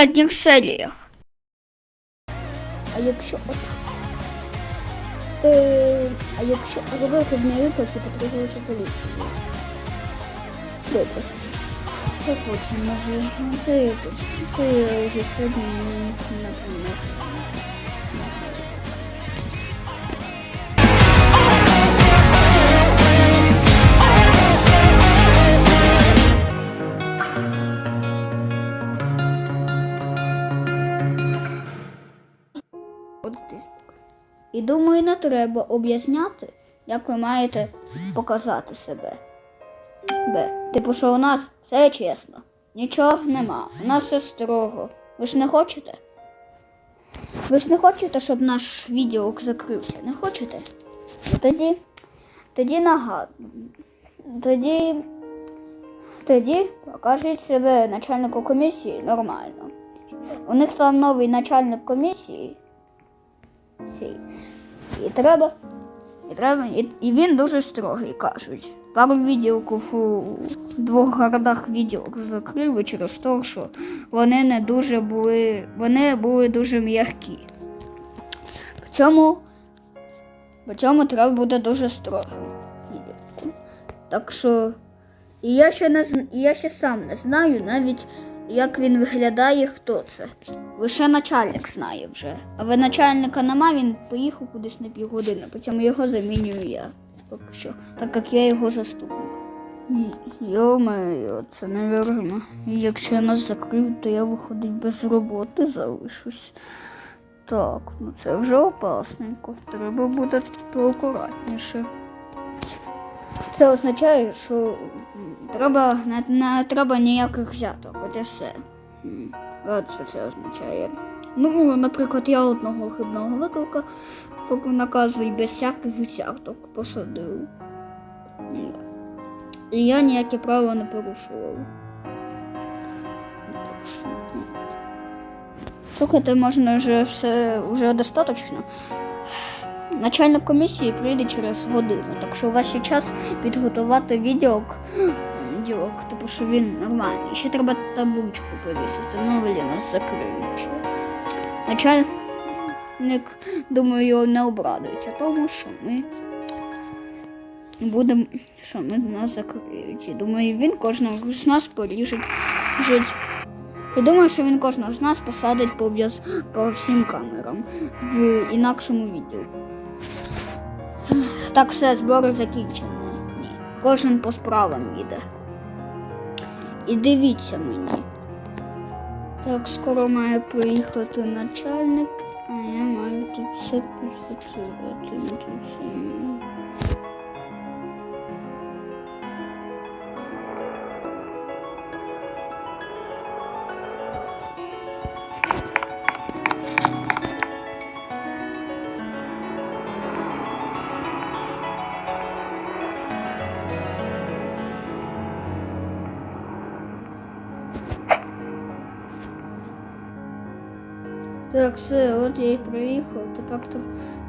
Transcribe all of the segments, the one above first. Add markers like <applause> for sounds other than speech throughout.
попередніх серіях. А якщо от. Ти... а якщо робити в неї випадки, потрібно поліцію. Добре. Це потім може. Це я. Це я вже сьогодні І думаю, не треба об'ясняти, як ви маєте показати себе. Б. Типу, що у нас все чесно. Нічого нема. У нас все строго. Ви ж не хочете? Ви ж не хочете, щоб наш відділок закрився? Не хочете? Ну, Тоді, тоді нагадую. Тоді, тоді покажіть себе начальнику комісії нормально. У них там новий начальник комісії. І треба. І треба. І, і він дуже строгий, кажуть. Пару відділків у двох городах відділок закрили через те, що вони не дуже були. Вони були дуже м'які. В цьому. В цьому треба бути дуже строгим. Так що. І я ще не я ще сам не знаю навіть, як він виглядає, хто це. Лише начальник знає вже. А ви начальника нема, він поїхав кудись на півгодини, потім його замінюю я. Поки що, так як я його заступник. Йо-моє, це невірно. Якщо нас закриють, то я виходить без роботи залишусь. Так, ну це вже опасненько. Треба буде поакуратніше. Це означає, що треба не, не треба ніяких взяток, от і все. От що це означає. Ну, наприклад, я одного хибного виклика наказу і без всяких взяток посадив. І я ніяке право не порушував. Слухайте, можна вже все вже достатньо. Начальник комісії прийде через годину, так що у вас є час підготувати відео, тому що він нормальний. Ще треба табличку повісити, ну блін, нас закриють. Начальник, думаю, не обрадується, тому що ми будемо, що ми нас закриють. Думаю, він кожного з нас поріжить. Жить. Я думаю, що він кожного з нас посадить по, по всім камерам в інакшому відео. Так, все, збори закінчені. Ні. Кожен по справам їде. І дивіться мені. Так, скоро має приїхати начальник, а я маю тут все підготувати. Так, все, от я і приїхав. Тепер,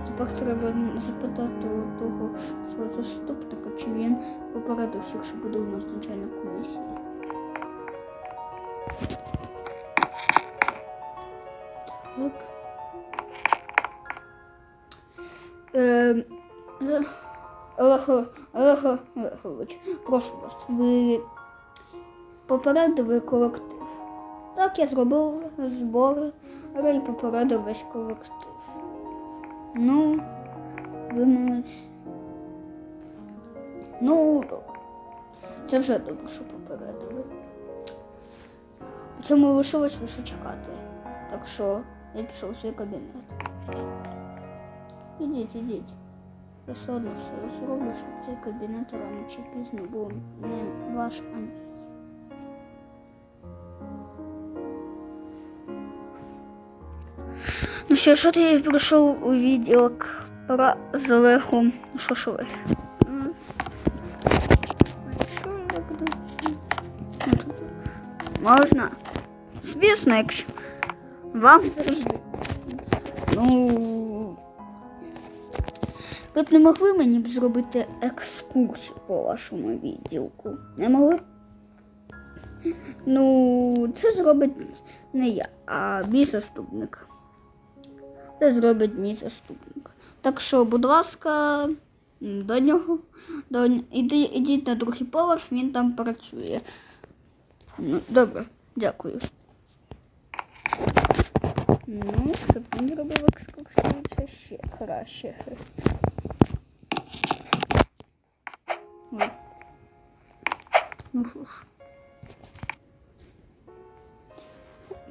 тепер треба запитати у того свого заступника, чи він попередив всіх, що буде у нас начальник комісії. Так. За- Олег, Олег Олегович, прошу вас, ви попередили колектив. Так, я зробив збори і попередив весь колектив. Ну, ви. Ну. Це вже добре, що попередили. Цьому лишилось лише чекати. Так що я пішов у свій кабінет. Ідіть, ідіть. Я все одно все зроблю, щоб цей кабінет рано чи пізно був не ваш, а Ну що, що ти прийшов у відділок пора з Олегом? Ну Можна? Звісно, якщо вам. Ну. Ви б не могли мені б зробити екскурсію по вашому відділку? Не могли? Ну, це зробить не я, а мій заступник. Зробить мій заступник. Так що, будь ласка, до нього. До... Іди, ідіть на другий поверх, він там працює. Ну, добре, дякую. Ну, щоб він робив екскурсію, це ще краще. Ну що ж.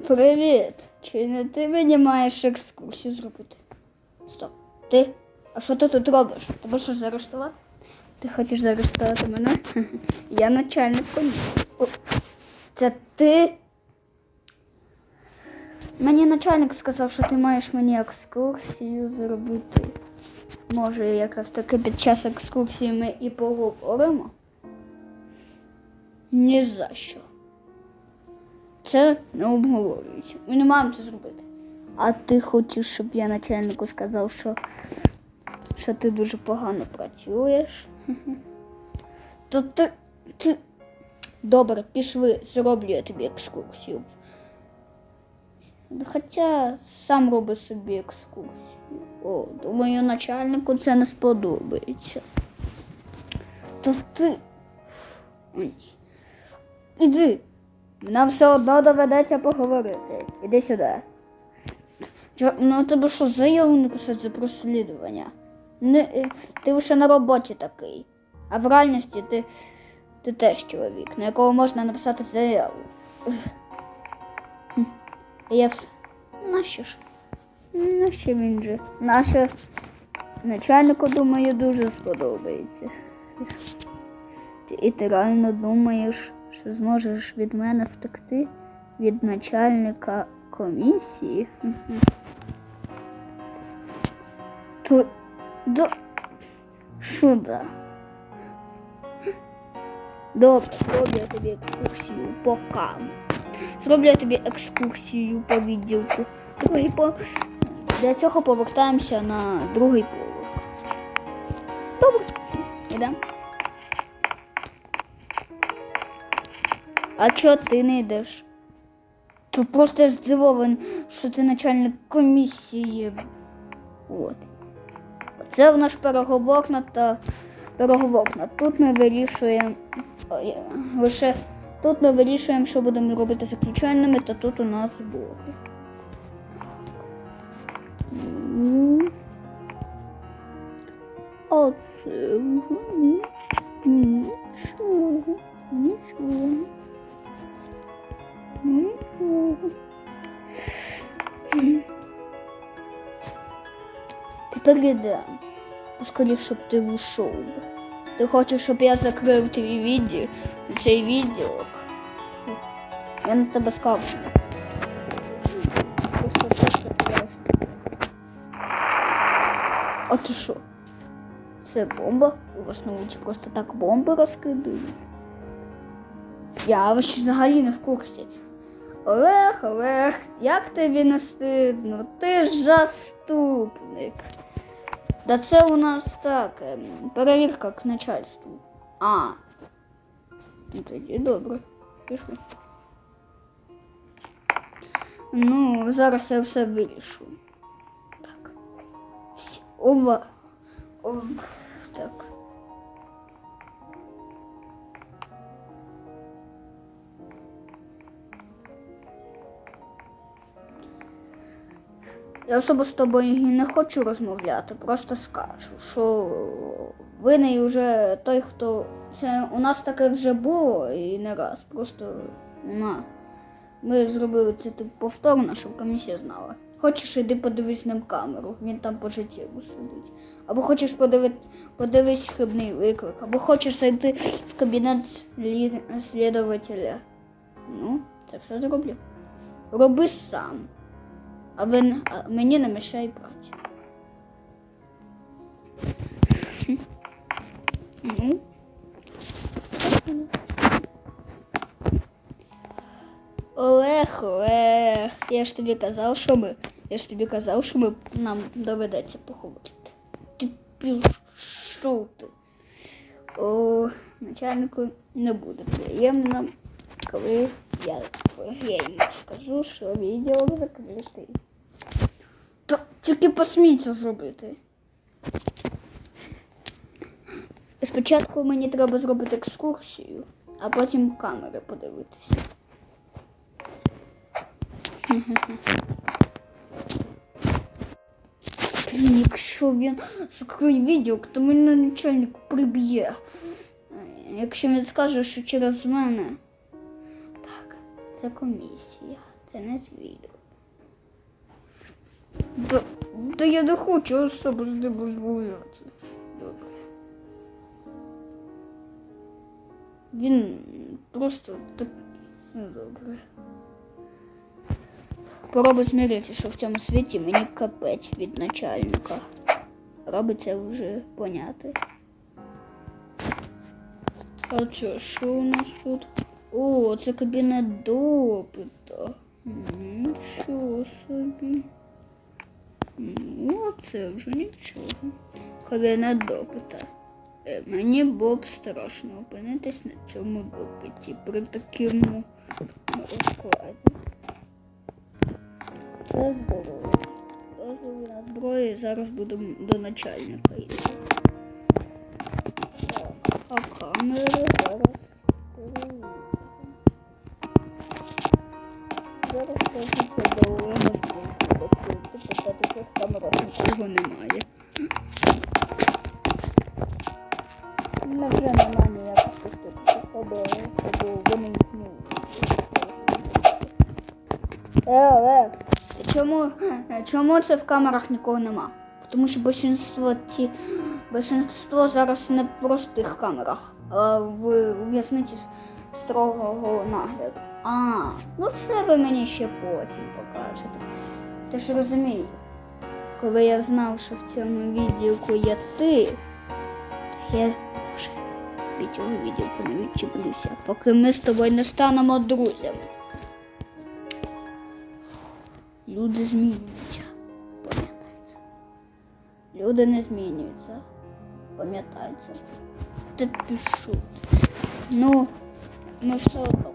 Привіт! Чи не ти мені маєш екскурсію зробити? Стоп. Ти? А що ти тут робиш? Тебе що заарештувати? Ти хочеш заарештувати мене? <laughs> Я начальник поліції. Це ти? Мені начальник сказав, що ти маєш мені екскурсію зробити. Може, якраз таки під час екскурсії ми і поговоримо? Ні за що. Це не обговорюється. Ми не маємо це зробити. А ти хочеш, щоб я начальнику сказав, що, що ти дуже погано працюєш? То ти, ти. Добре, пішли, зроблю я тобі екскурсію. Хоча сам роби собі екскурсію. О, думаю, начальнику це не сподобається. То ти. Іди. Нам все одно доведеться поговорити. Іди сюди. Чо- Ну, тебе що, заяву написати за прослідування? Не, е, ти лише на роботі такий. А в реальності ти, ти теж чоловік, на якого можна написати заяву. Я все. Нащо ж? Нащо він же? Наше начальнику, думаю, дуже сподобається. І ти реально думаєш, що зможеш від мене втекти від начальника комісії? То до сюди. Добре, зроблю я тобі екскурсію по каму. Зроблю я тобі екскурсію по відділку. Другий по... Для цього повертаємося на другий поверх. Добре, йдемо. А чого ти не йдеш? То просто здивований, що ти начальник комісії. От. Це в наш переговорна та переговорна. Тут ми вирішуємо лише тут ми вирішуємо, що будемо робити з заключеними, та тут у нас збори. Ну, А це вже нічого, нічого. Нічого. Тепер йдемо. Поскоріше, щоб ти ушов. Ти хочеш, щоб я закрив твій відділ, цей відділок? Я на тебе скажу. А ти що? Це бомба? У вас на вулиці просто так бомби розкидають? Я ще взагалі не в курсі. Олег, Олег, як тобі не стидно? Ти ж заступник. Да це у нас так, ем, перевірка к начальству. А. Ну тоді добре. Пішли. Ну, зараз я все вирішу. Так. Ова. Ов... Так. Я особо з тобою не хочу розмовляти, просто скажу, що ви не вже той, хто. Це у нас таке вже було і не раз. Просто на. Ми зробили це типу, повторно, щоб комісія знала. Хочеш, іди подивись ним камеру, він там по життєву сидить. Або хочеш подивити, подивись хибний виклик, або хочеш зайти в кабінет слід- слідователя. Ну, це все зроблю. Роби сам. А, ви, а мені не мішай брати. Ну. Олег, Олег, я ж тобі казав, що ми. Я ж тобі казав, що ми нам доведеться поговорити. Ти пішов ти. О, начальнику не буде приємно, коли я, я йому скажу, що відділ закритий. Та тільки посмій зробити. Спочатку мені треба зробити екскурсію, а потім камери подивитися. Блін, якщо він закриє відео, то мене начальник приб'є. Якщо він скаже, що через мене. Це комісія, це не з відео. Да, да я не хочу ним розмовляти. Добре. Він просто так. Ну, добре. Пробуй змиритися, що в цьому світі мені капець від начальника. Робить це вже поняти. А це що у нас тут? О, це кабінет допита. Нічого собі. Ну, це вже нічого. Кабінет допита. Е, Мені було б страшно опинитись на цьому допиті при такому розкладі. Це зброя. Дозволу на зброю зараз будемо до начальника йти. Так, а камери зараз. Зараз кажеться до. Депутати що в камерах нікого немає. Ну, вже немає ніяких поступів. Або, вони існують. Е, Олег, чому, чому це в камерах нікого нема? Тому що більшинство ті, більшинство зараз не в простих камерах, а в в'язниці строгого нагляду. А, ну це ви мені ще потім покажете. Ти ж розумієш, коли я знав, що в цьому відділку є ти, то я вже від цього відділку не відчіплюся, поки ми з тобою не станемо друзями. Люди змінюються, пам'ятається. Люди не змінюються, пам'ятається. Ти пишу. Ну, ми все одно.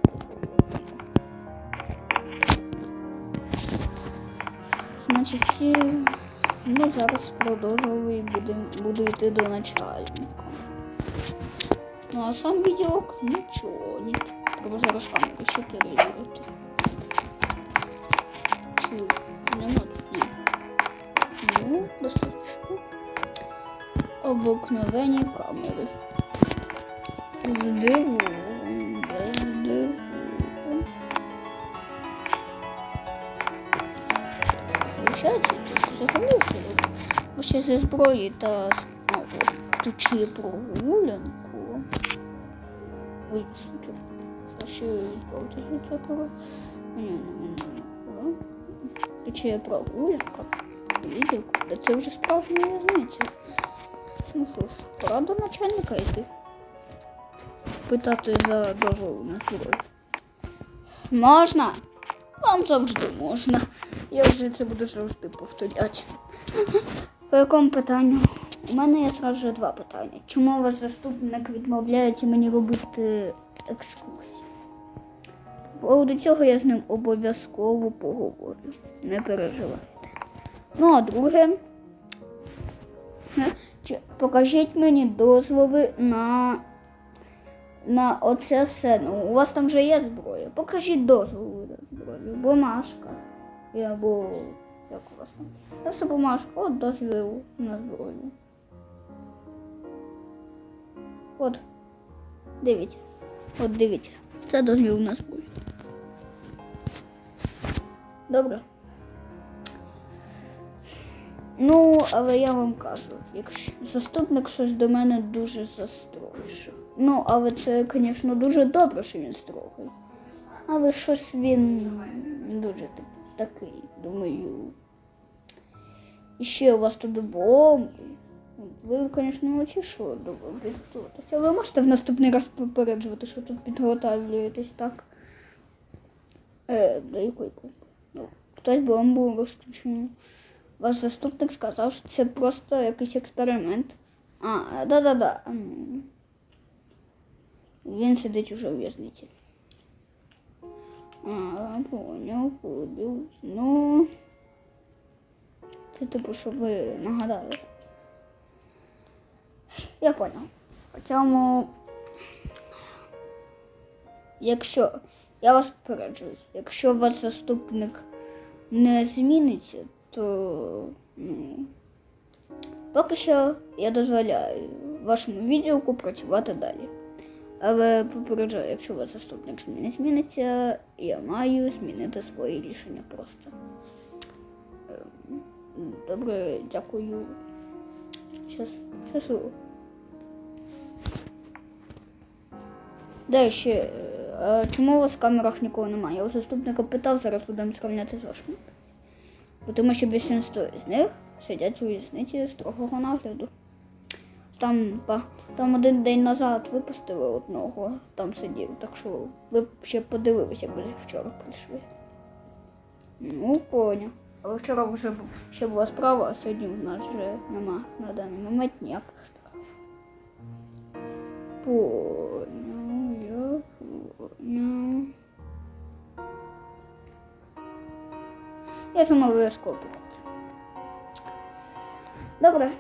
Значить, всі, ну зараз продовжували і будем, буду йти до начальника. Ну а сам відділок нічого, нічого. Треба зараз камеру ще перевірити. Чи нема тут. Ну, достатньо. Обикновені камери. Здивован, взагалі все. Бо ще зі зброї та ще є прогулянку. Ой, що ще збавитись від цього. Ні, ні, ні, ні. Ще прогулянка. Та це вже справжня в'язниця. Ну що ж, пора до начальника йти. Питати за дозвол на зброю. Можна? Вам завжди можна. Я вже це буду завжди повторяти. По якому питанню? У мене є зразу же два питання. Чому ваш заступник відмовляється мені робити екскурсії? По поводу цього я з ним обов'язково поговорю. Не переживайте. Ну, а друге, покажіть мені дозволи на, на оце все. Ну, у вас там вже є зброя. Покажіть дозволи на зброю. Бумажка. І Або Як у вас там? Все бумажка, от дозвіл на зброю. От. Дивіться. От дивіться. Це дозвіл на зброю. Добре. Ну, але я вам кажу, якщо заступник щось до мене дуже застройшив. Ну, але це, звісно, дуже добре, що він строгий. Але щось він дуже такий, думаю. І ще у вас тут бомби. Ви, звісно, оці що підготуватися. Але можете в наступний раз попереджувати, що тут підготовлюєтесь, так? Е, до якої бомби? Ну, хтось бомбу розключив. Ваш заступник сказав, що це просто якийсь експеримент. А, да-да-да. ну. Він сидить уже у в'язниці. А, понял, понял. Ну. Це типу, щоб ви нагадали. Я понял. По цьому. Якщо. Я вас попереджуюсь, якщо ваш заступник не зміниться, ну, поки що я дозволяю вашому відділку працювати далі. Але попереджаю, якщо ваш заступник не зміниться, я маю змінити своє рішення просто. Ем, Добре, дякую. Щас, щасливо. Ще? е, А чому у вас в камерах нікого немає? Я у заступника питав, зараз будемо сравняти з вашими. Тому що більшість з них сидять у в'язниці строгого нагляду. Там, там один день назад випустили одного, там сидів, так що ви б ще подивилися, якби вчора прийшли. Ну, поняв. Але вчора вже ще була справа, а сьогодні в нас вже нема на даний момент ніяких справ. Поняв, я поняв. Я сама покуплю. Добре.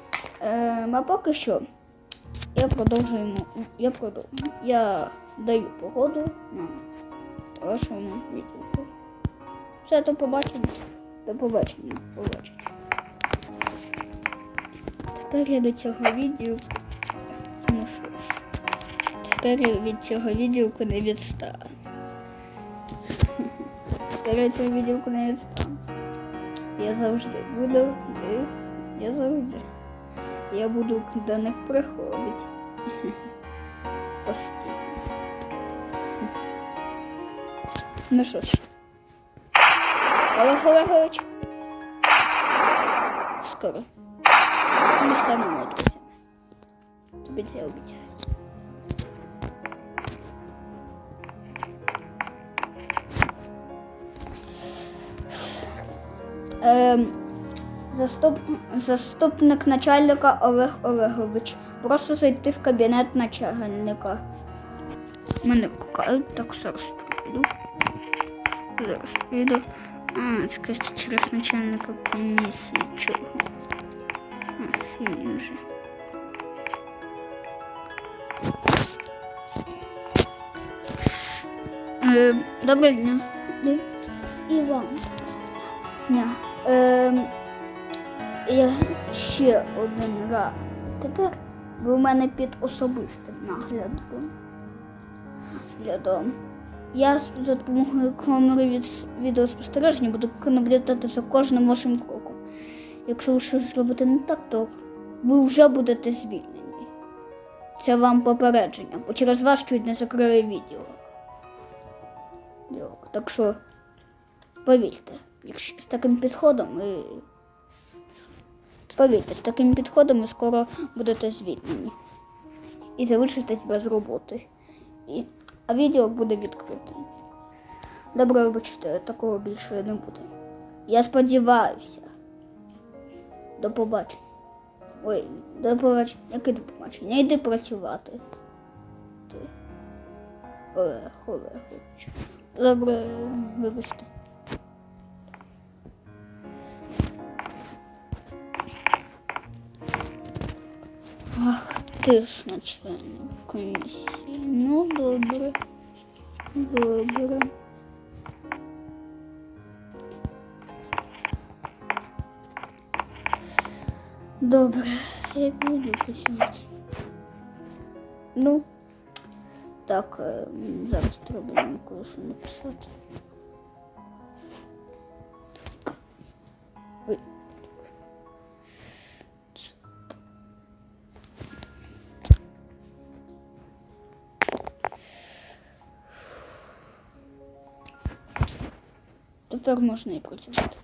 Е, а поки що я продовжую. Я продовжую. Я даю погоду на вашому відео. Все, до побачення. До побачення. Побачення. Тепер я до цього відео. Ну що ж. Тепер я від цього відео не відстану. Тепер я цього відео не відстану. Я завжди буду. Я завжди. Я буду до них приходити. Постійно. Ну що ж. Олег Олегович. Скоро. Ми станемо друзями. Тобі це обіцяю. Заступ... Заступник начальника Олег Олегович. Прошу зайти в кабінет начальника. Мене пукають, так зараз прийду. Зараз прийду. А, це кажуть, через начальника комісії. Чого? А, вже. Е, доброго дня. І вам. Дня. Е, я ще один раз. Тепер ви у мене під особистим наглядом. Наглядом. Я за допомогою камери від відеоспостереження буду наблюдати за кожним вашим кроком. Якщо ви щось зробите не так, то ви вже будете звільнені. Це вам попередження, бо через вас чуть не закрили відділок. Так що повірте, з таким підходом ви. Повірте, з таким підходом ви скоро будете звільнені. І залишитесь без роботи. І... А відео буде відкрите. Добре, вибачте, такого більше не буде. Я сподіваюся. До побачення. Ой, до побачення. Яке до побачення? Йди працювати. Ти. Олег, Олегович. Добре, вибачте. ти ж начальник. Ну, добре. Добре. Добре, я буду сейчас. Ну, так, завтра будем кое-что написать. Тепер можна і працювати.